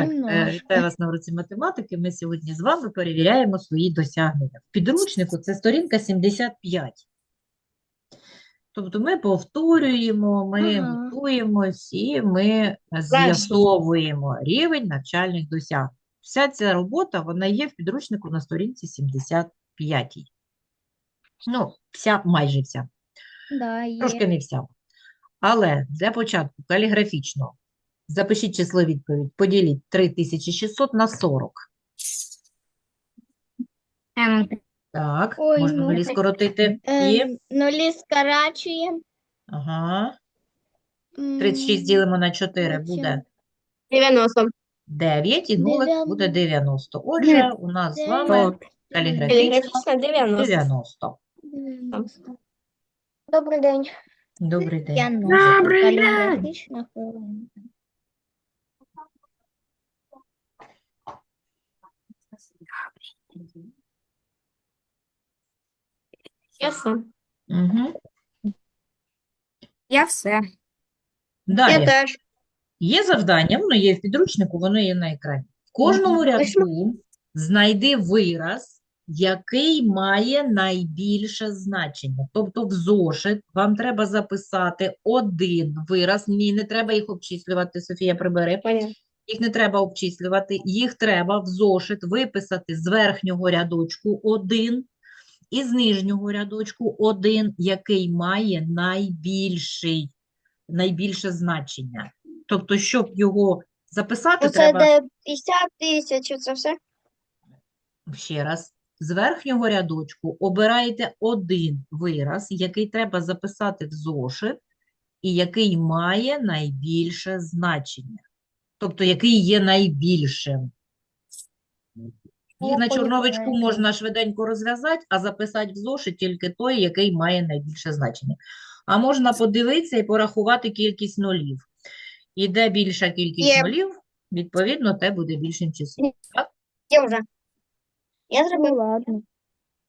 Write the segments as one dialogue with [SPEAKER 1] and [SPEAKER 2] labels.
[SPEAKER 1] Так, вітаю вас на уроці математики. Ми сьогодні з вами перевіряємо свої досягнення. В підручнику це сторінка 75. Тобто ми повторюємо, ми
[SPEAKER 2] Ага.
[SPEAKER 1] готуємось і ми з'ясовуємо рівень навчальних досягнень. Вся ця робота, вона є в підручнику на сторінці 75. Ну, вся, майже вся.
[SPEAKER 2] Да, є.
[SPEAKER 1] Трошки не вся. Але для початку каліграфічно запишіть число відповідь, поділіть 3600 на 40.
[SPEAKER 3] Ем,
[SPEAKER 1] Так,
[SPEAKER 2] Ой,
[SPEAKER 1] можна
[SPEAKER 2] ну,
[SPEAKER 1] взагалі скоротити.
[SPEAKER 2] Е,
[SPEAKER 1] І,
[SPEAKER 2] нулі скорачуємо.
[SPEAKER 1] ага,
[SPEAKER 2] М,
[SPEAKER 1] 36 ділимо на 4 буде
[SPEAKER 3] 90.
[SPEAKER 1] 9 і нулик буде 90. Отже, у нас з вами каліграфічно
[SPEAKER 3] Каліграфічно 90.
[SPEAKER 1] 90.
[SPEAKER 2] дев'яносто. Добрий день.
[SPEAKER 1] Добрий день.
[SPEAKER 3] Добрий день.
[SPEAKER 2] Каліграфічна.
[SPEAKER 3] Ясно.
[SPEAKER 1] Угу.
[SPEAKER 3] Я все.
[SPEAKER 1] Далі.
[SPEAKER 2] теж.
[SPEAKER 1] Є завдання, воно є в підручнику, воно є на екрані. В кожному рядку знайди вираз, який має найбільше значення. Тобто в зошит вам треба записати один вираз. Ні, не треба їх обчислювати, Софія, прибери.
[SPEAKER 3] Понятно.
[SPEAKER 1] Їх не треба обчислювати, їх треба в зошит виписати з верхнього рядочку один і з нижнього рядочку один, який має найбільший, найбільше значення. Тобто, щоб його записати,
[SPEAKER 2] Оце
[SPEAKER 1] треба
[SPEAKER 2] де 50 тисяч, це все?
[SPEAKER 1] ще раз. З верхнього рядочку обираєте один вираз, який треба записати в зошит, і який має найбільше значення. Тобто, який є найбільшим. Їх на чорновичку можна швиденько розв'язати, а записати в зошит тільки той, який має найбільше значення. А можна подивитися і порахувати кількість нулів. І де більша кількість
[SPEAKER 2] Є.
[SPEAKER 1] нулів, відповідно, те буде більшим числом.
[SPEAKER 2] Я вже. Я. Ну, ладно.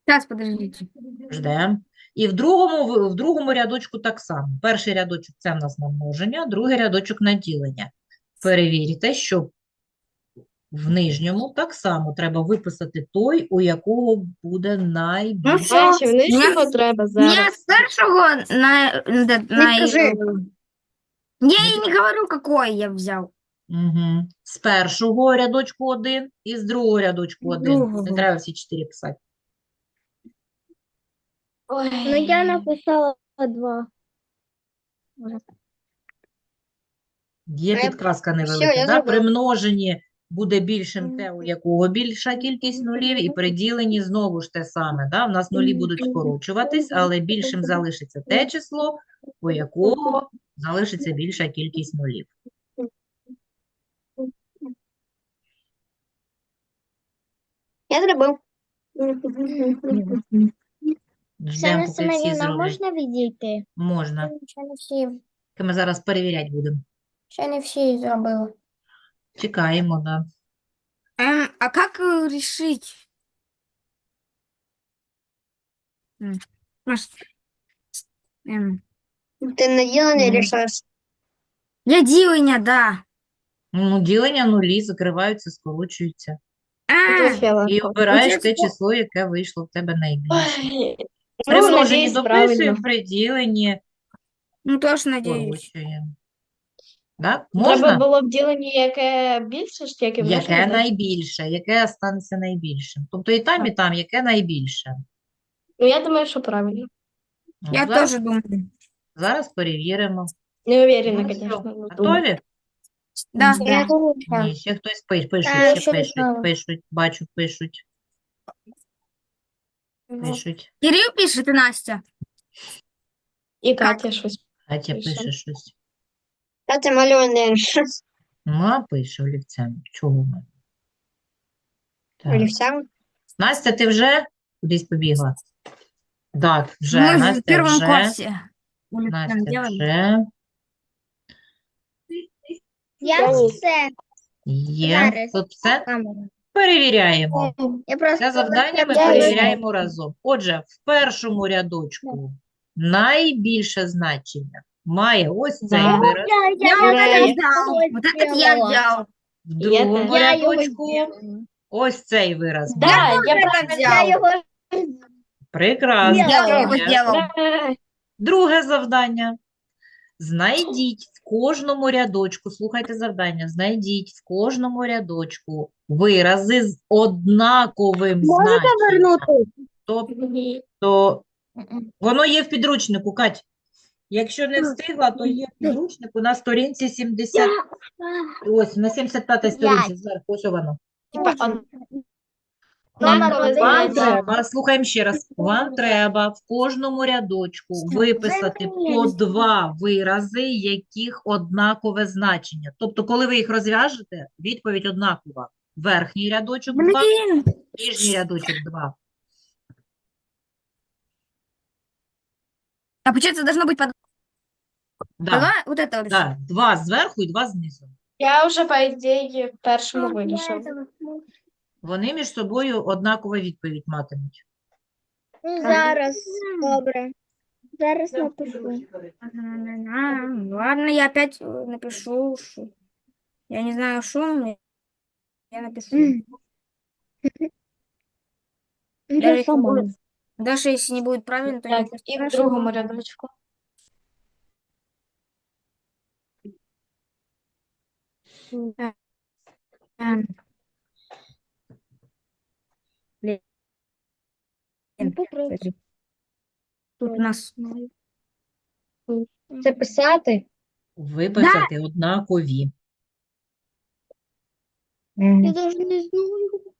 [SPEAKER 3] Зараз, подождите.
[SPEAKER 1] Ждемо. І в другому, в- в другому рядочку так само. Перший рядочок – це в нас на множення, другий рядочок – на ділення. Перевірте, що в нижньому так само треба виписати той, у якого буде найбільше.
[SPEAKER 3] все.
[SPEAKER 4] Бачив,
[SPEAKER 3] Ні.
[SPEAKER 4] нижнього треба
[SPEAKER 3] Мне
[SPEAKER 4] зараз.
[SPEAKER 3] с першого на... на, на. Я и не говорю, какой я взял.
[SPEAKER 1] Угу. З першого рядочку один і з другого рядочку один. Не
[SPEAKER 3] Другого.
[SPEAKER 1] треба всі чотири писати.
[SPEAKER 4] Ой.
[SPEAKER 2] Ну, я написала два.
[SPEAKER 1] Є
[SPEAKER 2] Ну,
[SPEAKER 1] підказка
[SPEAKER 2] всьо,
[SPEAKER 1] невелика.
[SPEAKER 2] я
[SPEAKER 1] да? При множенні буде більшим те, у якого більша кількість нулів, і при діленні знову ж те саме. Да? У нас нулі будуть скорочуватись, але більшим залишиться те число, у якого залишиться більша кількість нулів.
[SPEAKER 2] Я зробив. Оксана
[SPEAKER 1] поки всі
[SPEAKER 2] можна відійти?
[SPEAKER 1] Можна. Ми зараз перевіряти будемо.
[SPEAKER 2] ще не всі зробили.
[SPEAKER 1] Чекаємо, да.
[SPEAKER 3] Эм, а как э, решить? М, может, эм,
[SPEAKER 2] Ти на ділення
[SPEAKER 1] Мгм.
[SPEAKER 2] рішаєш.
[SPEAKER 3] Я ділення, да.
[SPEAKER 1] Ну, ділення нулі закриваються, скорочуються.
[SPEAKER 3] А,
[SPEAKER 4] Трохи
[SPEAKER 1] І
[SPEAKER 4] легко.
[SPEAKER 1] обираєш
[SPEAKER 3] це
[SPEAKER 1] те
[SPEAKER 3] що?
[SPEAKER 1] число, яке вийшло в тебе найбільше.
[SPEAKER 4] Ой.
[SPEAKER 1] При
[SPEAKER 4] Ну,
[SPEAKER 1] множенні
[SPEAKER 4] надіюсь,
[SPEAKER 1] дописуємо,
[SPEAKER 4] правильно.
[SPEAKER 1] при діленні
[SPEAKER 3] ну тоже надеюсь.
[SPEAKER 1] скорочуємо. Так?
[SPEAKER 4] Треба було б ділення, яке більше ж, яке
[SPEAKER 1] Яке
[SPEAKER 4] можна.
[SPEAKER 1] найбільше, яке станеться найбільшим. Тобто і там, і там, яке найбільше.
[SPEAKER 4] Ну, я думаю, що правильно.
[SPEAKER 1] Ну,
[SPEAKER 3] Я
[SPEAKER 1] зараз,
[SPEAKER 3] тоже думаю.
[SPEAKER 1] зараз перевіримо.
[SPEAKER 4] Не уверена,
[SPEAKER 1] Ну,
[SPEAKER 4] звісно. думаю.
[SPEAKER 1] Готові?
[SPEAKER 3] Да.
[SPEAKER 2] Я думаю,
[SPEAKER 1] Ні, ще хтось пише, пишуть, ще
[SPEAKER 2] ще не
[SPEAKER 1] пишуть,
[SPEAKER 2] знала.
[SPEAKER 1] пишуть, бачу, пишуть, пишуть.
[SPEAKER 3] Кирилл пишет и Настя.
[SPEAKER 4] І Катя щось.
[SPEAKER 1] Катя
[SPEAKER 4] Пише.
[SPEAKER 1] пише щось.
[SPEAKER 2] Катя малює не
[SPEAKER 1] Ну, а пише олівцем. Чого ми? Так.
[SPEAKER 2] олівцем.
[SPEAKER 1] Настя, ти вже кудись побігла? Так, вже,
[SPEAKER 3] Мы же в
[SPEAKER 1] Настя
[SPEAKER 3] первом
[SPEAKER 1] вже,
[SPEAKER 3] классе.
[SPEAKER 1] Настя вже.
[SPEAKER 2] Я
[SPEAKER 4] Я ні.
[SPEAKER 2] все.
[SPEAKER 1] Є.
[SPEAKER 2] Зараз.
[SPEAKER 1] Тут все перевіряємо.
[SPEAKER 2] Я просто
[SPEAKER 1] Це завдання ми
[SPEAKER 2] Я
[SPEAKER 1] перевіряємо разом. Отже, в першому рядочку найбільше значення має ось цей
[SPEAKER 4] Да.
[SPEAKER 1] вираз.
[SPEAKER 2] Я,
[SPEAKER 3] Я вот
[SPEAKER 2] я,
[SPEAKER 3] это
[SPEAKER 2] я
[SPEAKER 3] взял. Вот этот я
[SPEAKER 2] сделала.
[SPEAKER 3] взял.
[SPEAKER 1] В
[SPEAKER 4] Я
[SPEAKER 1] другому
[SPEAKER 4] теж.
[SPEAKER 2] Я його
[SPEAKER 1] рядочку
[SPEAKER 2] сделаю.
[SPEAKER 1] ось цей вираз.
[SPEAKER 4] Да, я
[SPEAKER 3] это
[SPEAKER 4] правильно
[SPEAKER 2] Я
[SPEAKER 3] взял.
[SPEAKER 2] його
[SPEAKER 1] Прекрасно.
[SPEAKER 3] Я его
[SPEAKER 1] Молодець.
[SPEAKER 3] сделал.
[SPEAKER 4] Да.
[SPEAKER 1] Друге завдання. Знайдіть в кожному рядочку, слухайте завдання, знайдіть в кожному рядочку вирази з однаковим значенням. Тобто воно є в підручнику, Кать. Якщо не встигла, то є в підручнику на сторінці 70. Ось, на 75 сторінці зверху, ось воно. Вам треба, слухаємо ще раз, вам треба в кожному рядочку виписати по два вирази, яких однакове значення. Тобто, коли ви їх розв'яжете, відповідь однакова. Верхній рядочок 2,
[SPEAKER 3] Блин.
[SPEAKER 1] нижній рядочок 2.
[SPEAKER 3] А получается, должно быть по
[SPEAKER 1] Да,
[SPEAKER 3] два? Вот это вот.
[SPEAKER 1] да, два зверху і два знизу.
[SPEAKER 4] Я вже, по ідеї, в першому вирішив.
[SPEAKER 1] Вони між собою однакову відповідь матимуть.
[SPEAKER 2] Ну, зараз. Добре. Зараз напишу.
[SPEAKER 3] А, Ладно, я опять э, напишу. шо- Я не знаю, что, но я напишу.
[SPEAKER 2] М.
[SPEAKER 3] Даже
[SPEAKER 2] Я
[SPEAKER 3] если
[SPEAKER 2] сама.
[SPEAKER 3] будет- Даже если не будет правильно, то
[SPEAKER 4] Так,
[SPEAKER 3] ничего
[SPEAKER 4] і в
[SPEAKER 3] страшного.
[SPEAKER 4] другому рядочку.
[SPEAKER 3] Эм,
[SPEAKER 2] Ну, попробуй.
[SPEAKER 3] Тут у нас
[SPEAKER 2] Це писати?
[SPEAKER 1] Виписати однакові.
[SPEAKER 2] Я даже не знаю.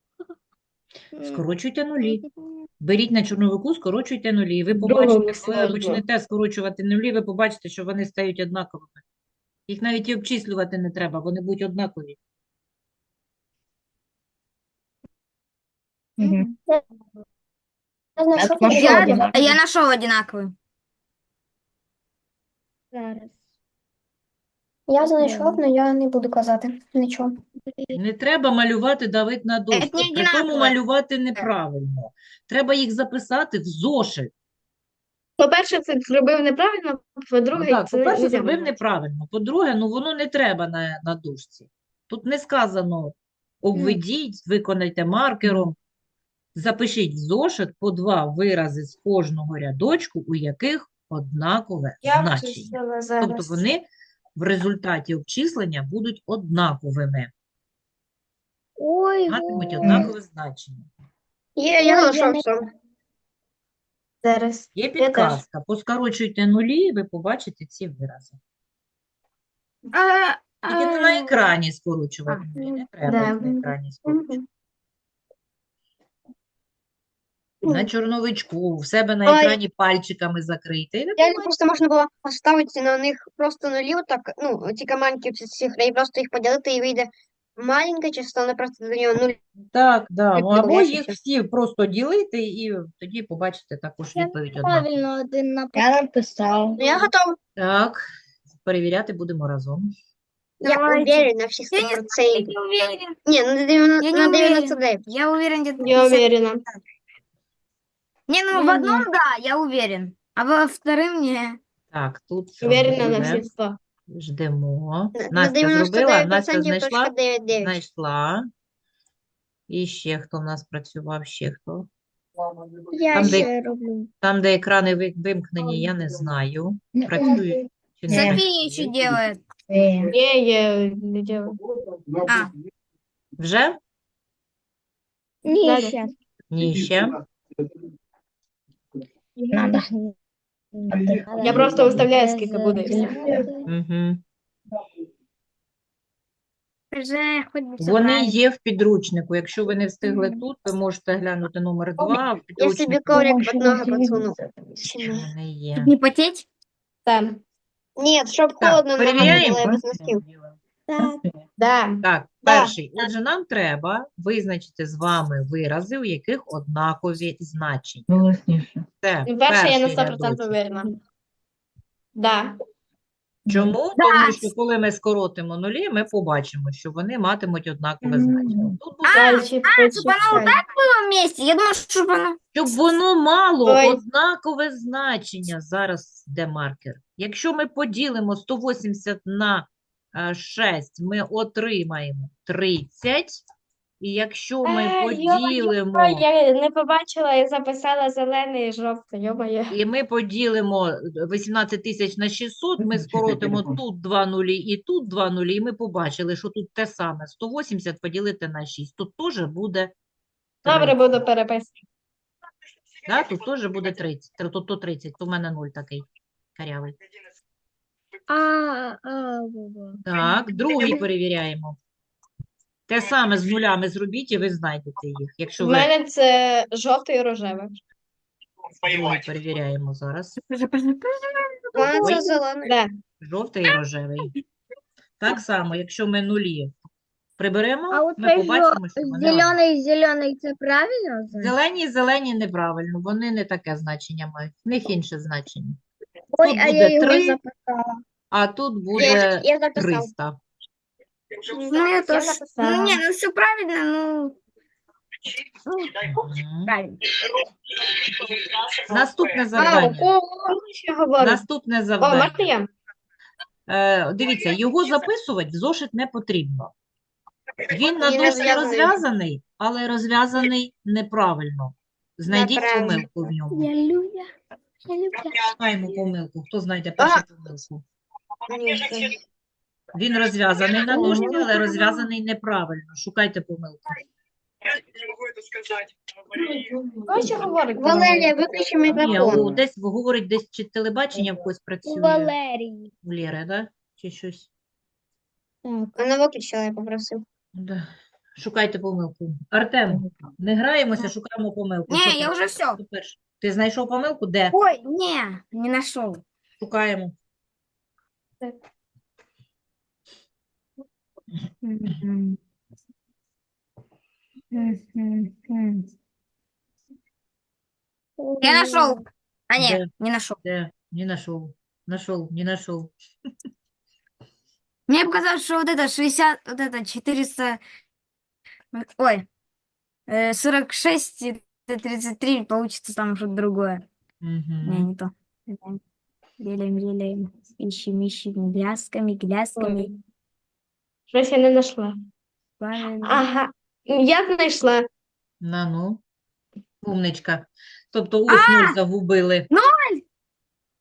[SPEAKER 1] Скорочуйте нулі. Беріть на чорновику, скорочуйте нулі. Ви побачите, коли ви почнете скорочувати нулі, ви побачите, що вони стають однаковими. Їх навіть і обчислювати не треба, вони будуть однакові.
[SPEAKER 2] Я знайшов
[SPEAKER 3] Я, одинаковый.
[SPEAKER 2] Зараз.
[SPEAKER 5] Я знайшов, але я не буду казати нічого.
[SPEAKER 1] Не треба малювати Давид на дошку.
[SPEAKER 3] не
[SPEAKER 1] При тому
[SPEAKER 3] однаково.
[SPEAKER 1] малювати неправильно. Треба їх записати в зошит.
[SPEAKER 4] По-перше, це зробив неправильно,
[SPEAKER 1] Ну
[SPEAKER 4] по-друге,
[SPEAKER 1] так,
[SPEAKER 4] це
[SPEAKER 1] по-перше, зробив неправильно. По-друге, ну воно не треба на, на дошці. Тут не сказано обведіть, виконайте маркером. Запишіть в зошит по два вирази з кожного рядочку, у яких однакове
[SPEAKER 4] Я
[SPEAKER 1] значення. Тобто вони в результаті обчислення будуть однаковими,
[SPEAKER 2] Ой,
[SPEAKER 1] матимуть
[SPEAKER 2] ой.
[SPEAKER 1] однакове значення.
[SPEAKER 4] Є, я
[SPEAKER 2] я
[SPEAKER 4] знайшов
[SPEAKER 2] не-
[SPEAKER 4] все. Зараз.
[SPEAKER 1] Є підказка. Поскорочуйте нулі, і ви побачите ці вирази.
[SPEAKER 3] А,
[SPEAKER 1] Тільки не на екрані скорочувати
[SPEAKER 3] А,
[SPEAKER 1] нулі, не
[SPEAKER 4] да.
[SPEAKER 1] треба на екрані скорочувати. На чорновичку, в себе на
[SPEAKER 2] Ой.
[SPEAKER 1] екрані пальчиками закрийте. і
[SPEAKER 2] Реально просто можна було поставити на них просто нулі, так, ну, ці командки ці цифри, і просто їх поділити, і вийде маленьке число, але просто до нього нуль.
[SPEAKER 1] Так, да. Ну, або їх всі просто ділити, і тоді побачите також відповідь однакову.
[SPEAKER 2] один написав. Я написав. Я готов.
[SPEAKER 1] Так, перевіряти будемо разом.
[SPEAKER 2] Я
[SPEAKER 3] Давайте.
[SPEAKER 2] уверен на
[SPEAKER 3] Я не
[SPEAKER 2] 100%.
[SPEAKER 3] Я уверен.
[SPEAKER 2] Ні, на 90,
[SPEAKER 3] Я не
[SPEAKER 2] на
[SPEAKER 3] уверен.
[SPEAKER 2] 99.
[SPEAKER 3] Я уверен где-то
[SPEAKER 4] Я
[SPEAKER 3] 50.
[SPEAKER 4] уверена.
[SPEAKER 3] Не, ну в одном, да, я уверен. А во вторым не.
[SPEAKER 1] Так, тут
[SPEAKER 4] Уверена на всі 100.
[SPEAKER 1] Ждемо.
[SPEAKER 2] На- На
[SPEAKER 1] Настя зробила, Настя знайшла?
[SPEAKER 2] точка 99.
[SPEAKER 1] Знайшла. І ще хто в нас працював, ще хто.
[SPEAKER 2] Я
[SPEAKER 1] Там, де-
[SPEAKER 2] ще роблю.
[SPEAKER 1] Там, де екрани ви- вимкнені, я не знаю. Працюють чи не.
[SPEAKER 3] София еще делает.
[SPEAKER 4] Є, є, не делаю.
[SPEAKER 3] А,
[SPEAKER 1] Вже?
[SPEAKER 2] Ні,
[SPEAKER 4] Далі.
[SPEAKER 2] ще.
[SPEAKER 1] Ні, ще.
[SPEAKER 2] Надо.
[SPEAKER 4] Я просто виставляю, скільки буде.
[SPEAKER 1] Угу. Вони є в підручнику. Якщо ви не встигли тут, ви можете глянути номер 2 в
[SPEAKER 2] Я собі
[SPEAKER 1] підручнику.
[SPEAKER 2] коврик під ноги.
[SPEAKER 1] Вони є.
[SPEAKER 3] Не потеть?
[SPEAKER 4] Так.
[SPEAKER 2] Ні, щоб
[SPEAKER 1] Так,
[SPEAKER 2] холодно, ноги було я без носків. Так.
[SPEAKER 4] Да.
[SPEAKER 1] Так,
[SPEAKER 2] Да.
[SPEAKER 1] перший. Отже, нам треба визначити з вами вирази, у яких однакові значення. Це
[SPEAKER 4] Ну, перше, я на
[SPEAKER 1] перший
[SPEAKER 4] 100%
[SPEAKER 1] рядочок.
[SPEAKER 4] уверена. Да.
[SPEAKER 1] Чому? Тому що коли ми скоротимо нулі, ми побачимо, що вони матимуть однакове значення. Тут буде,
[SPEAKER 3] А,
[SPEAKER 4] Далі
[SPEAKER 3] чтобы оно вот так было вместе. Я думала, чтобы оно...
[SPEAKER 1] щоб воно мало
[SPEAKER 4] Ой.
[SPEAKER 1] однакове значення. Зараз де маркер. Якщо ми поділимо 180 на 6 ми отримаємо 30. І якщо ми
[SPEAKER 4] Е,
[SPEAKER 1] поділимо,
[SPEAKER 4] Я не побачила і записала зелений і жовтий, йо-моє.
[SPEAKER 1] і ми поділимо 18 тисяч на 600, ми скоротимо тут 2 нулі і тут 2 нулі, і ми побачили, що тут те саме. 180 поділити на 6. Тут теж буде
[SPEAKER 4] Добре,
[SPEAKER 1] 30.
[SPEAKER 4] буду переписувати.
[SPEAKER 1] Да, тут теж буде 30. Тр- Тут то 30, то в мене 0 такий карявий.
[SPEAKER 3] А, а.
[SPEAKER 1] Так, другий перевіряємо. Те саме з нулями зробіть, і ви знайдете їх. Якщо
[SPEAKER 4] У
[SPEAKER 1] ви
[SPEAKER 4] мене це жовтий і рожевий.
[SPEAKER 1] другий перевіряємо зараз.
[SPEAKER 2] У мене
[SPEAKER 1] Ой.
[SPEAKER 2] це зелений.
[SPEAKER 1] Жовтий і рожевий. Так само, якщо ми нулі приберемо,
[SPEAKER 3] А от
[SPEAKER 1] ми побачимо, що вони однакові.
[SPEAKER 3] зелений, зелений, це правильно?
[SPEAKER 1] Зелені, і зелені неправильно, вони не таке значення мають. В них інше значення.
[SPEAKER 3] Ой,
[SPEAKER 1] Тут
[SPEAKER 3] а
[SPEAKER 1] буде
[SPEAKER 3] я його
[SPEAKER 1] три.
[SPEAKER 3] записала.
[SPEAKER 1] А тут буде
[SPEAKER 2] я записав.
[SPEAKER 1] 300.
[SPEAKER 3] Ну, я
[SPEAKER 4] Я
[SPEAKER 3] тоже.
[SPEAKER 4] записала.
[SPEAKER 3] Ну, не, ну все правильно, ну,
[SPEAKER 1] Мгм.
[SPEAKER 3] правильно.
[SPEAKER 1] Наступне
[SPEAKER 4] А, у
[SPEAKER 1] завдання.
[SPEAKER 4] кого ще говорить?
[SPEAKER 1] Наступне
[SPEAKER 4] О,
[SPEAKER 1] завдання.
[SPEAKER 4] можна я?
[SPEAKER 1] Е, дивіться, його записувати в зошит не потрібно. Він на
[SPEAKER 2] Він
[SPEAKER 1] дошці
[SPEAKER 2] розв'язаний.
[SPEAKER 1] розв'язаний, але розв'язаний неправильно. Знайдіть
[SPEAKER 2] Неправильно.
[SPEAKER 1] помилку в ньому.
[SPEAKER 3] Я люблю, я люблю.
[SPEAKER 1] Шукаємо помилку. Хто знайде першу помилку?
[SPEAKER 2] Ні,
[SPEAKER 1] Він розв'язаний на дошці, але розв'язаний неправильно. Шукайте помилку.
[SPEAKER 4] Говорить?
[SPEAKER 2] Валерія, виключи
[SPEAKER 1] Ні,
[SPEAKER 2] мікрофон.
[SPEAKER 1] десь говорить, десь чи телебачення в когось
[SPEAKER 3] У
[SPEAKER 1] працює.
[SPEAKER 3] Валерії.
[SPEAKER 1] У Лєри, да? Чи щось?
[SPEAKER 2] Вона виключила, я попросив.
[SPEAKER 1] Да. Шукайте помилку. Артем, не граємося, шукаємо помилку.
[SPEAKER 3] Не,
[SPEAKER 1] Що
[SPEAKER 3] я
[SPEAKER 1] ти-
[SPEAKER 3] уже все.
[SPEAKER 1] Ти знайшов помилку? Де?
[SPEAKER 3] Ой, не, не нашел.
[SPEAKER 1] Шукаємо.
[SPEAKER 3] Мгм. Мгм. Я нашел. А, нет, не нашел.
[SPEAKER 1] Де? Не знайшов. Нашов, не знайшов.
[SPEAKER 3] Мне показалось, что вот это 60, вот это 400, ой, э, 46 и 33 получится там что-то другое. Не,
[SPEAKER 1] Угу.
[SPEAKER 3] не то. Делаем, делаем, ищем, ищем, глясками, глясками.
[SPEAKER 4] Щось я не знайшла. Ага, я знайшла.
[SPEAKER 1] На ну. Умничка. Тобто ось нуль загубили.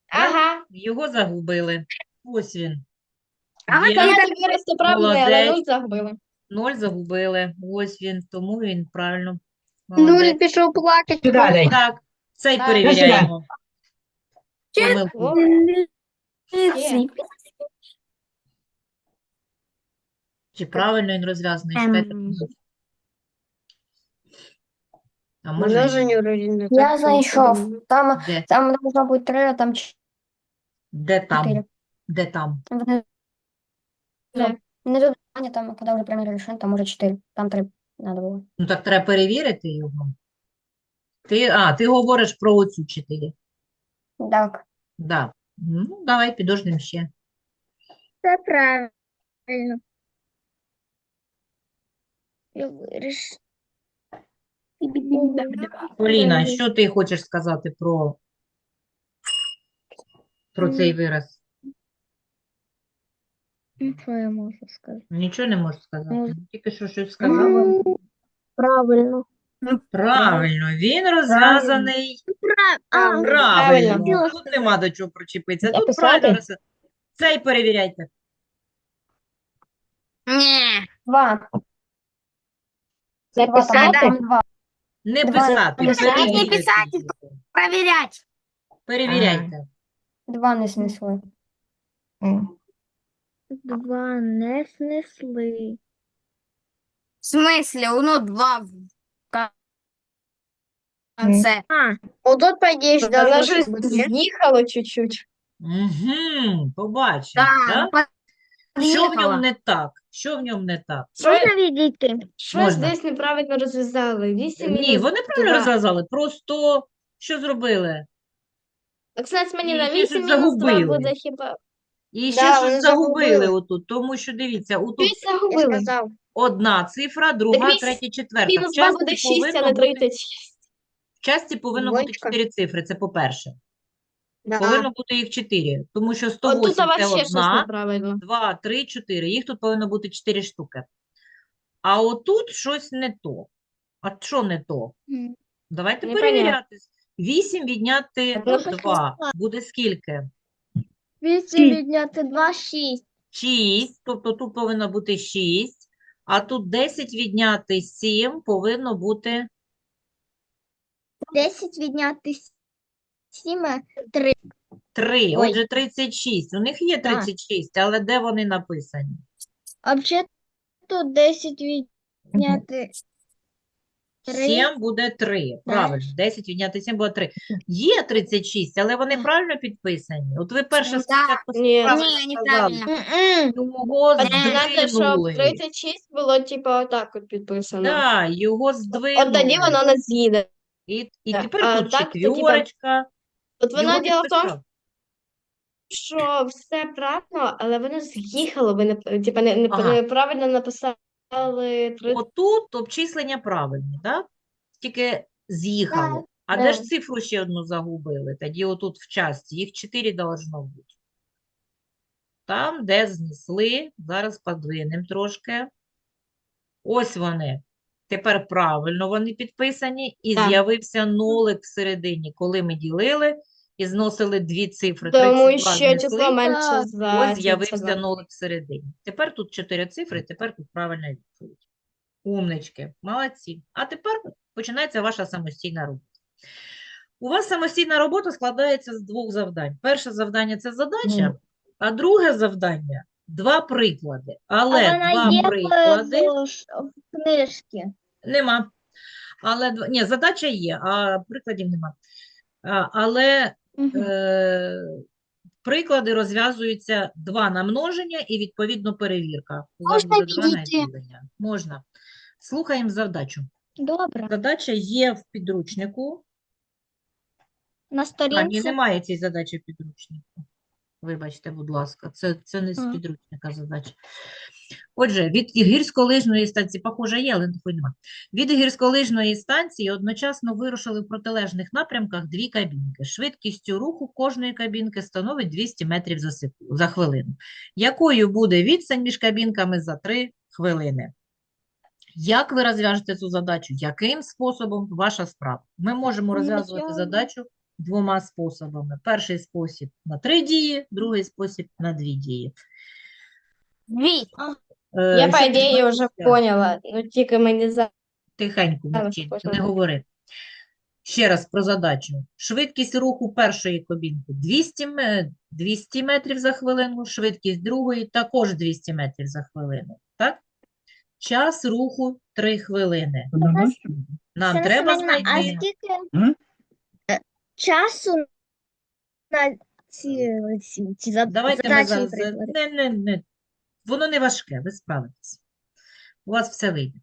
[SPEAKER 4] Ага.
[SPEAKER 1] Його загубили. Ось він.
[SPEAKER 3] Ага,
[SPEAKER 1] Є.
[SPEAKER 3] то я
[SPEAKER 4] тобі виросте правильно, але
[SPEAKER 1] Молодець.
[SPEAKER 4] нуль загубили.
[SPEAKER 1] Ноль загубили. Ось він. Тому він правильно.
[SPEAKER 2] Нуль
[SPEAKER 1] Молодець.
[SPEAKER 2] пішов плакати.
[SPEAKER 1] Так, цей
[SPEAKER 4] Так.
[SPEAKER 1] перевіряємо. Помилку. Чи правильно він розв'язаний?
[SPEAKER 3] Ем.
[SPEAKER 1] А може.
[SPEAKER 2] Множення родини.
[SPEAKER 5] Я знайшов. Там,
[SPEAKER 1] де?
[SPEAKER 5] там должно бути три, а там
[SPEAKER 1] Де там?
[SPEAKER 5] чотири.
[SPEAKER 1] Де там?
[SPEAKER 5] Внизу.
[SPEAKER 4] Де?
[SPEAKER 5] Внизу там, коли вже примір рішень, там уже чотири. Там три треба було.
[SPEAKER 1] Ну так треба перевірити його. Ти, а, ти говориш про оцю 4.
[SPEAKER 5] Так.
[SPEAKER 1] Да. Ну, давай підождемо ще.
[SPEAKER 3] Все правильно. Я виріш.
[SPEAKER 1] Поліна, що ти хочеш сказати про, про цей вираз?
[SPEAKER 3] Що я можу сказати?
[SPEAKER 1] Нічого не можеш сказати. Тільки що щось сказала.
[SPEAKER 3] Правильно.
[SPEAKER 1] Правильно, він розв'язаний правильно.
[SPEAKER 3] правильно.
[SPEAKER 1] Тут нема до чого причепитися. Тут
[SPEAKER 4] Записати?
[SPEAKER 1] правильно розв'язаний. Цей перевіряйте.
[SPEAKER 3] Ні.
[SPEAKER 5] Два.
[SPEAKER 4] Це
[SPEAKER 5] Два,
[SPEAKER 4] писати?
[SPEAKER 5] там два.
[SPEAKER 1] Не
[SPEAKER 5] Два.
[SPEAKER 1] писати,
[SPEAKER 5] Не
[SPEAKER 1] перевіряйте.
[SPEAKER 3] писати. Проверять.
[SPEAKER 1] Перевіряйте.
[SPEAKER 5] Два не снесли.
[SPEAKER 3] Два не снесли. В смысле? Ну, два конце. А,
[SPEAKER 2] Отут, по ідеї, ж
[SPEAKER 4] Вона
[SPEAKER 2] должно
[SPEAKER 4] ж
[SPEAKER 2] бути.
[SPEAKER 4] з'їхала чуть-чуть.
[SPEAKER 1] Угу, побачив,
[SPEAKER 3] да,
[SPEAKER 1] так? Що в ньому не так? Що в ньому не так?
[SPEAKER 3] Можна відійти?
[SPEAKER 4] Щось
[SPEAKER 1] Можна.
[SPEAKER 4] десь неправильно розв'язали. Вісім
[SPEAKER 1] Ні,
[SPEAKER 4] мінус
[SPEAKER 1] вони правильно
[SPEAKER 4] два.
[SPEAKER 1] розв'язали. Просто що зробили?
[SPEAKER 4] Оксана мені
[SPEAKER 1] Ні,
[SPEAKER 4] на
[SPEAKER 1] ти щось
[SPEAKER 4] 8 мінус 2
[SPEAKER 1] загубили.
[SPEAKER 4] буде хіба.
[SPEAKER 1] І ще
[SPEAKER 2] Да,
[SPEAKER 1] щось загубили
[SPEAKER 2] загубили.
[SPEAKER 1] отут, тому що дивіться, отут
[SPEAKER 4] Щось
[SPEAKER 2] Я
[SPEAKER 4] загубили.
[SPEAKER 2] сказав.
[SPEAKER 1] одна цифра, друга,
[SPEAKER 4] міс-
[SPEAKER 1] третя, четверта. В
[SPEAKER 4] Мінус 2 буде
[SPEAKER 1] часті
[SPEAKER 4] 6, а
[SPEAKER 1] повинно
[SPEAKER 4] не
[SPEAKER 1] бути,
[SPEAKER 4] 36.
[SPEAKER 1] В часті повинно бути
[SPEAKER 2] Двоєчка.
[SPEAKER 1] 4 цифри, це по-перше.
[SPEAKER 2] Да.
[SPEAKER 1] Повинно бути їх 4, тому що
[SPEAKER 4] От
[SPEAKER 1] 108
[SPEAKER 4] тут у
[SPEAKER 1] це
[SPEAKER 4] вас ще щось
[SPEAKER 1] одна,
[SPEAKER 4] неправильно.
[SPEAKER 1] 2, 3, 4. Їх тут повинно бути 4 штуки. А отут щось не то. А що не то?
[SPEAKER 5] М.
[SPEAKER 1] Давайте
[SPEAKER 4] Непонятно.
[SPEAKER 1] перевіряти. 8 відняти
[SPEAKER 4] Ну,
[SPEAKER 1] 2 буде скільки?
[SPEAKER 5] 8 відняти 2, 6.
[SPEAKER 1] 6, тобто тут повинно бути 6, а тут 10 відняти 7 повинно бути
[SPEAKER 5] 10 відняти 7,
[SPEAKER 1] 3.
[SPEAKER 5] Ой.
[SPEAKER 1] Отже, 36. У них є
[SPEAKER 5] Так.
[SPEAKER 1] 36, але де вони написані?
[SPEAKER 5] а вже тут 10 відняти 3.
[SPEAKER 1] 7 буде 3. Правильно, 10 відняти 7 буде 3. Є 36, але вони правильно підписані. От ви перше спочатку
[SPEAKER 4] Ні.
[SPEAKER 1] правильно
[SPEAKER 3] Ні, неправильно.
[SPEAKER 1] Його
[SPEAKER 4] Знаєте, що
[SPEAKER 1] здвинули.
[SPEAKER 4] 36 було, типу, отак от підписано.
[SPEAKER 1] Да, його
[SPEAKER 4] От тоді воно не з'їде.
[SPEAKER 1] І, і тепер
[SPEAKER 4] а
[SPEAKER 1] тут
[SPEAKER 4] так, типа,
[SPEAKER 1] четвірочка.
[SPEAKER 4] От воно
[SPEAKER 1] Його
[SPEAKER 4] діло в тому,
[SPEAKER 1] підписав.
[SPEAKER 4] що все правильно, але воно з'їхало. Ви не, типу, не, не,
[SPEAKER 1] Ага.
[SPEAKER 4] неправильно написали 30.
[SPEAKER 1] Отут обчислення правильні, так? Тільки з'їхало. А де ж
[SPEAKER 5] да.
[SPEAKER 1] цифру ще одну загубили? Тоді отут в часті. Їх 4 должно бути. Там, де знесли, зараз подвинемо трошки. Ось вони. Тепер правильно вони підписані. І
[SPEAKER 4] Так.
[SPEAKER 1] з'явився нолик всередині, коли ми ділили і зносили дві цифри.
[SPEAKER 4] Тому
[SPEAKER 1] 32
[SPEAKER 4] що число менше за
[SPEAKER 1] Ось з'явився
[SPEAKER 4] 32.
[SPEAKER 1] нолик всередині. Тепер тут чотири цифри, тепер тут правильна відповідь. Умнички, молодці. А тепер починається ваша самостійна робота. У вас самостійна робота складається з двох завдань. Перше завдання це задача, а друге завдання два приклади. Але два приклади
[SPEAKER 5] в книжці.
[SPEAKER 1] нема. Але ні, задача є, а прикладів нема. А, але Е, приклади розв'язуються два на множення і, відповідно, перевірка. У вас
[SPEAKER 5] Можна
[SPEAKER 1] буде два на
[SPEAKER 5] підійти?
[SPEAKER 1] Можна. Слухаємо задачу.
[SPEAKER 5] Добре.
[SPEAKER 1] Задача є в підручнику.
[SPEAKER 5] На
[SPEAKER 1] А, ні, немає цієї задачі в підручнику. Вибачте, будь ласка, це, це не з підручника задача. Отже, від гірськолижної станції, похоже, є, але такої нема. Від гірськолижної станції одночасно вирушили в протилежних напрямках дві кабінки. Швидкістю руху кожної кабінки становить 200 метрів за, секу- за хвилину. Якою буде відстань між кабінками за 3 хвилини? Як ви розв'яжете цю задачу? Яким способом? Ваша справа. Ми можемо
[SPEAKER 5] Ну,
[SPEAKER 1] розв'язувати задачу двома способами. Перший спосіб на три дії, другий спосіб на дві дії.
[SPEAKER 3] Дві.
[SPEAKER 1] Е,
[SPEAKER 4] Я, по ідеї, вже поняла. Ну, тільки мені за...
[SPEAKER 1] Тихенько
[SPEAKER 4] Зараз
[SPEAKER 1] не говори. Ще раз про задачу. Швидкість руху першої кабінки 200, 200 метрів за хвилину, швидкість другої також 200 метрів за хвилину. Так? Час руху 3 хвилини. Нам треба
[SPEAKER 5] Семенівна, а скільки часу на ці, ці, ці
[SPEAKER 1] Давайте ми
[SPEAKER 5] задачі,
[SPEAKER 1] зараз.
[SPEAKER 5] приклади?
[SPEAKER 1] Не, не, не. Воно не важке, ви справитесь. У вас все вийде.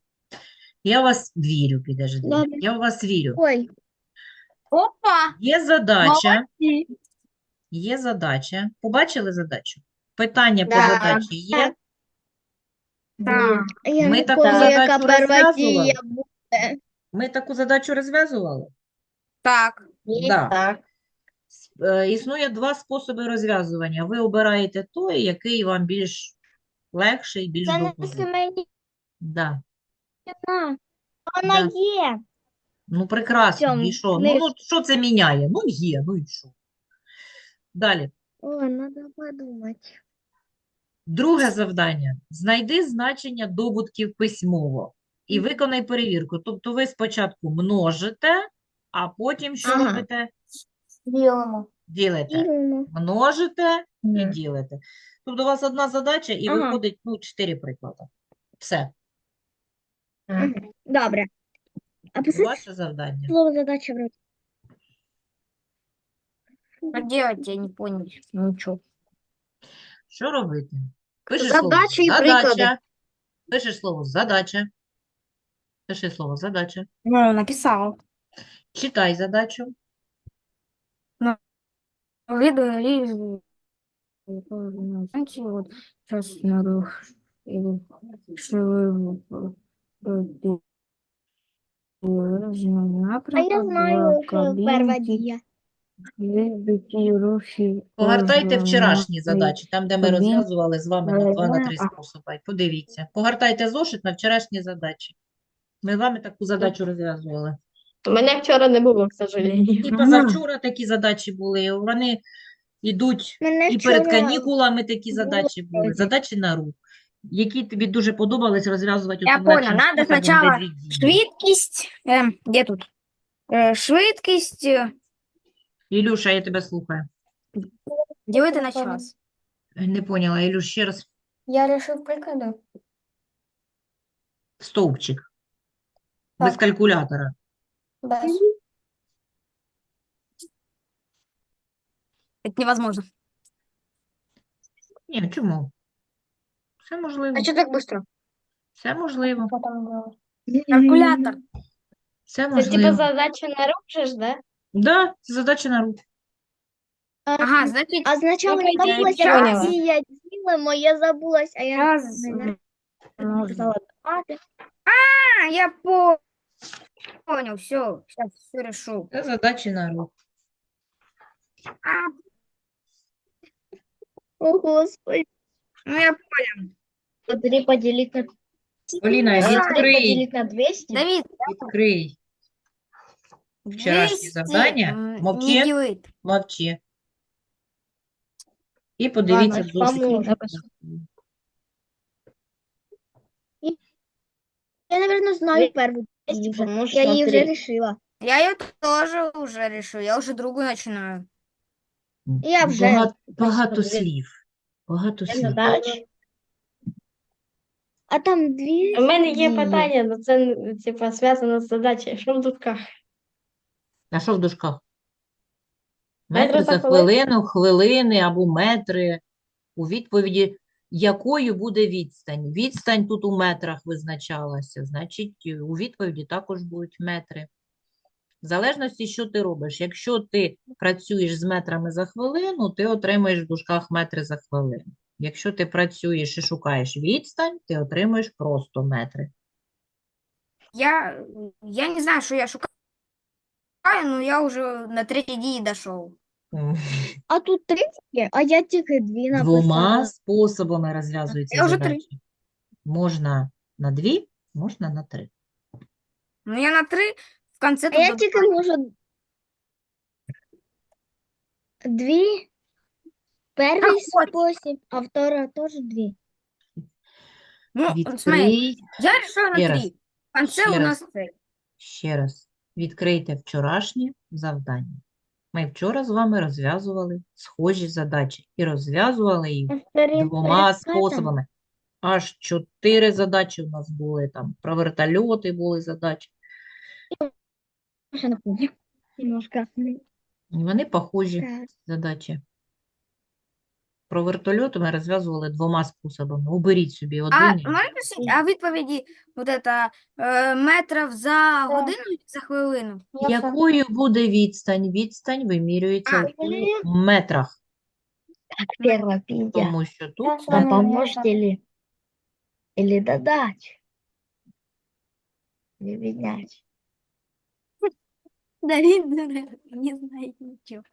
[SPEAKER 1] Я в вас вірю, підожди.
[SPEAKER 5] Добре.
[SPEAKER 1] Я в вас вірю.
[SPEAKER 5] Ой,
[SPEAKER 3] Опа.
[SPEAKER 1] Є задача.
[SPEAKER 3] Молодці.
[SPEAKER 1] Є задача. Побачили задачу? Питання по
[SPEAKER 2] Да.
[SPEAKER 1] задачі є?
[SPEAKER 3] Так.
[SPEAKER 5] я
[SPEAKER 1] Ми
[SPEAKER 5] не
[SPEAKER 1] таку
[SPEAKER 5] пам'ятаю, яка
[SPEAKER 1] задачу розв'язували?
[SPEAKER 5] дія буде.
[SPEAKER 1] Ми таку задачу розв'язували?
[SPEAKER 3] Так.
[SPEAKER 1] Да.
[SPEAKER 4] Так.
[SPEAKER 1] Е, Існує два способи розв'язування. Ви обираєте той, який вам більш легший, більш
[SPEAKER 5] Це не
[SPEAKER 1] доходить. Да.
[SPEAKER 5] вона
[SPEAKER 1] Да.
[SPEAKER 5] є.
[SPEAKER 1] Ну, прекрасно.
[SPEAKER 5] цьому
[SPEAKER 1] І що? Ну,
[SPEAKER 5] книжці.
[SPEAKER 1] ну, що це міняє? Ну, є, ну і що? Далі.
[SPEAKER 5] О, треба подумати.
[SPEAKER 1] Друге завдання. Знайди значення добутків письмово і виконай перевірку. Тобто ви спочатку множите, а потім що
[SPEAKER 5] Ага.
[SPEAKER 1] робите?
[SPEAKER 5] Ділимо.
[SPEAKER 1] Ділите.
[SPEAKER 5] Ділимо.
[SPEAKER 1] Множите і
[SPEAKER 5] Мгм.
[SPEAKER 1] ділите. Тобто у вас одна задача і
[SPEAKER 5] Ага.
[SPEAKER 1] виходить ну, чотири приклади. Все.
[SPEAKER 5] Добре. А писати
[SPEAKER 1] Ваше завдання.
[SPEAKER 5] слово задача вроде.
[SPEAKER 3] Что делать, я не понял. Ничего.
[SPEAKER 1] Що робити? Пишеш слово
[SPEAKER 2] Задачі і приклади.
[SPEAKER 1] задача. Пишеш слово задача. Пиши слово задача.
[SPEAKER 3] Ну, написал.
[SPEAKER 1] Читай задачу.
[SPEAKER 3] Виду и знаете, вот сейчас нарух
[SPEAKER 5] А я знаю, що перша дія.
[SPEAKER 1] Погортайте вчорашні задачі, там, де ми розв'язували з вами на два, на три
[SPEAKER 3] Ага.
[SPEAKER 1] способи. Подивіться. Погортайте зошит на вчорашні задачі. Ми з вами таку задачу розв'язували.
[SPEAKER 4] У мене вчора не було, к сожалению.
[SPEAKER 1] І позавчора такі задачі були. Вони йдуть
[SPEAKER 2] Мене
[SPEAKER 1] і перед
[SPEAKER 2] вчора
[SPEAKER 1] канікулами такі задачі були. Задачі на рух. Які тобі дуже подобались розв'язувати
[SPEAKER 3] Я
[SPEAKER 1] от
[SPEAKER 3] понял,
[SPEAKER 1] легшим
[SPEAKER 3] надо
[SPEAKER 1] способом, де
[SPEAKER 3] сначала
[SPEAKER 1] дві дії.
[SPEAKER 3] Швидкість. Ем, де тут? Е, швидкість. е,
[SPEAKER 1] Ілюша, я тебе слухаю.
[SPEAKER 3] Ділити на час.
[SPEAKER 1] Не поняла, Ілюш, ще раз.
[SPEAKER 5] Я рішив приклади.
[SPEAKER 1] Стовпчик. Без
[SPEAKER 5] Так.
[SPEAKER 1] калькулятора.
[SPEAKER 5] Без.
[SPEAKER 3] Це невозможно.
[SPEAKER 1] Ні, чому? Все можливо.
[SPEAKER 2] А що так швидко?
[SPEAKER 1] Все можливо.
[SPEAKER 3] Калькулятор.
[SPEAKER 1] Все
[SPEAKER 4] Це типа
[SPEAKER 1] можливо.
[SPEAKER 4] задача на рук же да?
[SPEAKER 1] Да, це задача на рук.
[SPEAKER 3] Ага, значить,
[SPEAKER 2] А спочатку
[SPEAKER 4] Ну,
[SPEAKER 2] яка
[SPEAKER 4] я
[SPEAKER 2] була
[SPEAKER 4] поняла.
[SPEAKER 2] дія ділимо, я забулась, а я не.
[SPEAKER 3] А, я по- понял, все, сейчас все решу.
[SPEAKER 1] Це задачі на рук.
[SPEAKER 3] А,
[SPEAKER 2] О, Господи.
[SPEAKER 3] ну я
[SPEAKER 2] 3 поділити на
[SPEAKER 1] Поліна, відкрий,
[SPEAKER 2] на 200.
[SPEAKER 3] Давид,
[SPEAKER 1] відкрий. Вчорашні
[SPEAKER 3] 200,
[SPEAKER 1] завдання.
[SPEAKER 3] м,
[SPEAKER 1] Мовчи.
[SPEAKER 3] делает.
[SPEAKER 1] Мовчи. І подивіться
[SPEAKER 2] Ладно,
[SPEAKER 1] в.
[SPEAKER 2] Я, наверное, знаю первую дію вже. Я її вже рішила.
[SPEAKER 3] Я ее тоже уже решу, я уже другую начинаю.
[SPEAKER 2] Я вже.
[SPEAKER 1] Багато, багато слів. Багато слів.
[SPEAKER 4] Задач.
[SPEAKER 2] А там дві.
[SPEAKER 4] У мене є питання, але це типа зв'язано з задачею. Що в дужках?
[SPEAKER 1] А що в дужках?
[SPEAKER 4] Метри
[SPEAKER 1] Метри
[SPEAKER 4] за
[SPEAKER 1] за хвилину, хвилини або метри. У відповіді, якою буде відстань? Відстань тут у метрах визначалася, значить, у відповіді також будуть метри. В залежності, що ти робиш. Якщо ти працюєш з метрами за хвилину, ти отримаєш в дужках метри за хвилину. Якщо ти працюєш і шукаєш відстань, ти отримуєш просто метри.
[SPEAKER 3] Я, я не знаю, что я шукаю, но я уже на третій дії дошел.
[SPEAKER 2] А тут три є, а я тільки дві
[SPEAKER 1] Двома
[SPEAKER 2] написала.
[SPEAKER 1] способами розв'язуються
[SPEAKER 3] Я вже три.
[SPEAKER 1] задачі. Можна на дві, можна на три.
[SPEAKER 3] Ну я на три в конце
[SPEAKER 2] А я тільки можу дві. Перший
[SPEAKER 3] хочеш.
[SPEAKER 2] спосіб, а втора теж дві.
[SPEAKER 3] Ну, смотри,
[SPEAKER 1] Відкрий,
[SPEAKER 3] я решила на
[SPEAKER 1] Ще раз.
[SPEAKER 3] три. В конце
[SPEAKER 1] Ще
[SPEAKER 3] у
[SPEAKER 1] раз.
[SPEAKER 3] нас цель.
[SPEAKER 1] ще раз, відкрийте вчорашнє завдання. Ми вчора з вами розв'язували схожі задачі і розв'язували їх двома способами. Аж чотири задачі у нас були там. Про вертольоти були задачі. І вони похожі задачі. Про вертольоти ми розв'язували двома способами. Оберіть собі
[SPEAKER 3] А
[SPEAKER 1] один. і-
[SPEAKER 3] можна а відповіді вот это е, метрів за годину чи за хвилину?
[SPEAKER 1] Якою буде відстань? Відстань вимірюється
[SPEAKER 3] А,
[SPEAKER 1] у метрах,
[SPEAKER 2] Перша піде.
[SPEAKER 1] тому що тут
[SPEAKER 2] А поможете или, или додать? Не виднять.
[SPEAKER 3] Давид не знает ничего.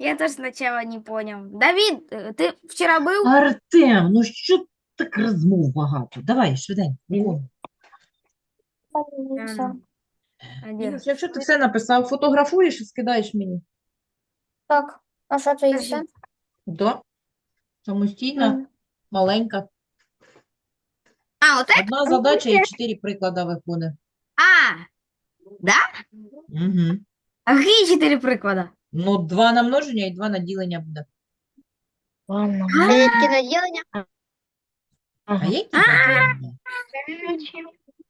[SPEAKER 3] Я тоже сначала не понял. Давид, э, ты вчера был?
[SPEAKER 1] Артем, ну що так розмов багато? Давай, швиденько. виконуй.
[SPEAKER 5] І все.
[SPEAKER 3] Ем, а де?
[SPEAKER 1] Ілюш, Якщо ти все написав, фотографуєш і скидаєш мені.
[SPEAKER 5] Так, а що це і
[SPEAKER 3] Подожди.
[SPEAKER 5] все?
[SPEAKER 1] Да. Самостійна,
[SPEAKER 5] Мгм.
[SPEAKER 1] маленька.
[SPEAKER 3] А, вот это?
[SPEAKER 1] Одна задача і чотири приклади виходить.
[SPEAKER 3] А,
[SPEAKER 1] Угу.
[SPEAKER 3] а какие четыре приклади?
[SPEAKER 1] Ну, два на множення і два на ділення буде.
[SPEAKER 2] Ладно. А які наділення?
[SPEAKER 1] А які завдання?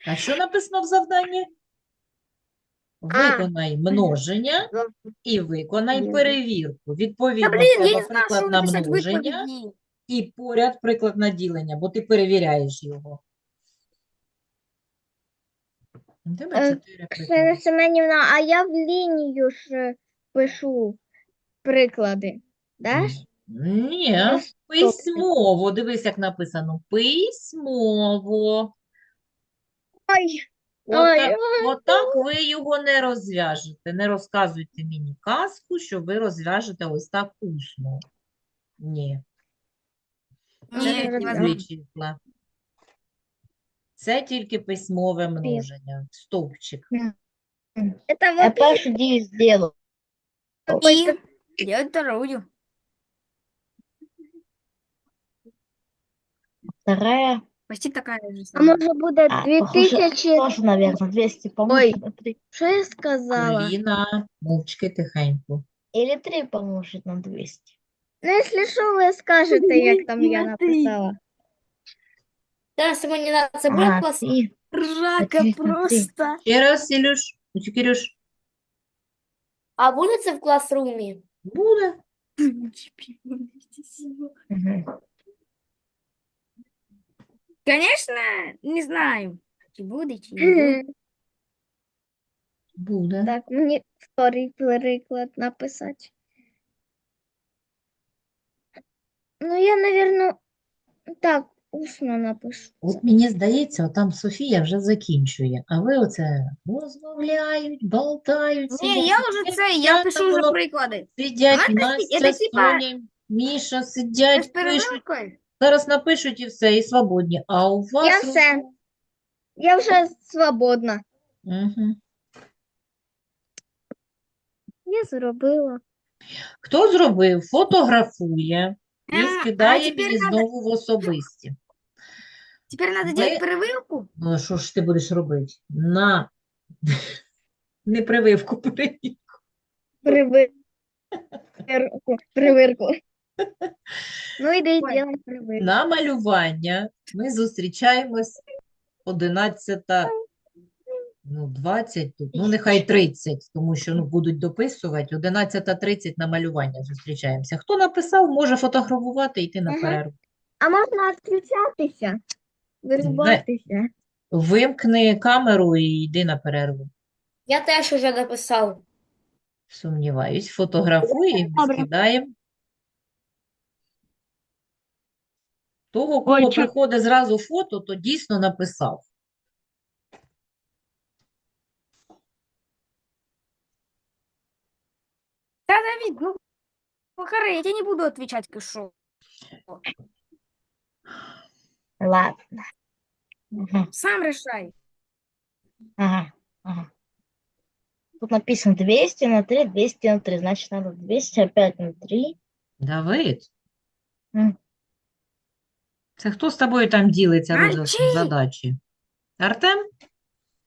[SPEAKER 1] А що написано в завданні? Виконай множення і виконай перевірку. Відповідно, треба приклад на множення і поряд приклад на ділення, бо ти перевіряєш його. Тебе
[SPEAKER 2] Е,
[SPEAKER 1] чотири приклади.
[SPEAKER 2] Семенівна, а я в лінію ж е, пишу приклади. Даш?
[SPEAKER 1] Ні, письмово. Дивись, як написано. Письмово.
[SPEAKER 2] Ой,
[SPEAKER 1] Отак, отак ви його не розв'яжете. Не розказуйте мені казку, що ви розв'яжете ось так усно. Ні. Це
[SPEAKER 3] Ні,
[SPEAKER 1] не
[SPEAKER 3] невозможно.
[SPEAKER 1] числа. Це тільки письмове множення. Стовпчик.
[SPEAKER 2] Это
[SPEAKER 6] Я
[SPEAKER 2] вот
[SPEAKER 6] дію зробив.
[SPEAKER 3] И делать вторую.
[SPEAKER 6] Вторая.
[SPEAKER 3] Почти такая же
[SPEAKER 2] А
[SPEAKER 3] самая.
[SPEAKER 2] може буде
[SPEAKER 6] А,
[SPEAKER 2] дві
[SPEAKER 6] похоже,
[SPEAKER 2] тисячі.
[SPEAKER 6] Тоже, наверное, 200
[SPEAKER 2] Ой.
[SPEAKER 6] помножить на 3.
[SPEAKER 2] Що я сказала?
[SPEAKER 1] Поліна, мовчки тихенько.
[SPEAKER 6] Или 3 помножить на 200.
[SPEAKER 2] Ну, якщо що, ви скажете, як там я написала.
[SPEAKER 4] Зараз мені на це буде
[SPEAKER 6] Ага,
[SPEAKER 4] класно.
[SPEAKER 6] 3.
[SPEAKER 3] Ржака
[SPEAKER 6] Отлично, ты.
[SPEAKER 3] просто.
[SPEAKER 1] Ще раз, Ілюш, Ось, Кирюш,
[SPEAKER 4] а буде це в класрумі?
[SPEAKER 1] буде.
[SPEAKER 3] Конечно, не знаю, чи буде, чи не буде.
[SPEAKER 1] Буде.
[SPEAKER 2] Так, мені вторий переклад написати. Ну, я, напевно, так, усно напишу.
[SPEAKER 1] От мені здається, там Софія вже закінчує, а ви оце розмовляють, болтають,
[SPEAKER 3] Ні, я вже це, я пишу вже приклади.
[SPEAKER 1] сидять,
[SPEAKER 3] Знаєте,
[SPEAKER 1] Настя,
[SPEAKER 3] це
[SPEAKER 1] Соня, Міша
[SPEAKER 3] З
[SPEAKER 1] сидять, пишуть, зараз напишуть і все, і свободні. А у вас
[SPEAKER 2] Я все. Я вже свободна.
[SPEAKER 1] Угу.
[SPEAKER 2] Я зробила.
[SPEAKER 1] Хто зробив? Фотографує і
[SPEAKER 3] А, а
[SPEAKER 1] скидає
[SPEAKER 3] тепер
[SPEAKER 1] мені
[SPEAKER 3] надо-
[SPEAKER 1] знову в особисті.
[SPEAKER 3] Тепер треба делать перевивку.
[SPEAKER 1] Ну, а що ж ти будеш робити? На не прививку, прививку.
[SPEAKER 2] Привирку. Привирку. Ну, іди
[SPEAKER 3] Ой.
[SPEAKER 2] делай привирку.
[SPEAKER 1] На малювання ми зустрічаємось 11, ну 20 тут, ну нехай 30, тому що ну, будуть дописувати. 11.30 на малювання зустрічаємося. Хто написав, може фотографувати і йти на
[SPEAKER 2] Ага.
[SPEAKER 1] перерву.
[SPEAKER 2] А можна відключатися? Вирубатися?
[SPEAKER 1] Вимкни камеру і йди на перерву.
[SPEAKER 4] Я теж уже написав.
[SPEAKER 1] Сумніваюсь, фотографуємо,
[SPEAKER 2] Добре.
[SPEAKER 1] скидаємо. Того, кого
[SPEAKER 2] чо-
[SPEAKER 1] приходить зразу фото, то дійсно написав.
[SPEAKER 3] Да, Давид, ну, покорей, я тебе не буду отвечать, кошо.
[SPEAKER 6] Ладно. Угу.
[SPEAKER 3] Сам решай.
[SPEAKER 6] Ага. Ага. Тут написано 200 на 3, 200 на 3. Значит, надо 200 опять на 3.
[SPEAKER 1] Давид,
[SPEAKER 6] М.
[SPEAKER 1] це хто з тобою там ділиться розв'язком
[SPEAKER 3] Мовчи!
[SPEAKER 1] задачі? Артем?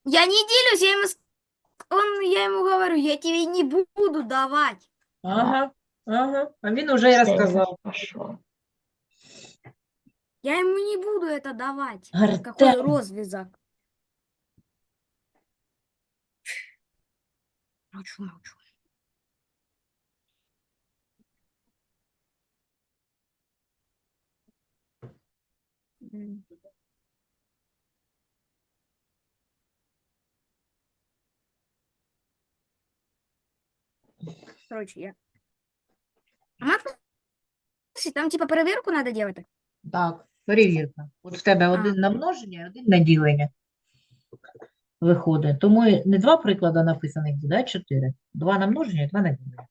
[SPEAKER 3] Я не делюсь, я ему, с- он, я ему говорю, я тебе не буду давать.
[SPEAKER 1] Ага, ага. А він уже і розказав.
[SPEAKER 6] Пошел.
[SPEAKER 3] Я ему не буду это давать.
[SPEAKER 1] Артем.
[SPEAKER 3] Какой розвязок. Молчу, молчу. М. Короче, я... А Марк, там типа проверку надо делать?
[SPEAKER 1] Так, перевірка. От в тебе один на множення, один на ділення виходить. Тому не два приклади написаних буде, а чотири. Два на множення, два на ділення.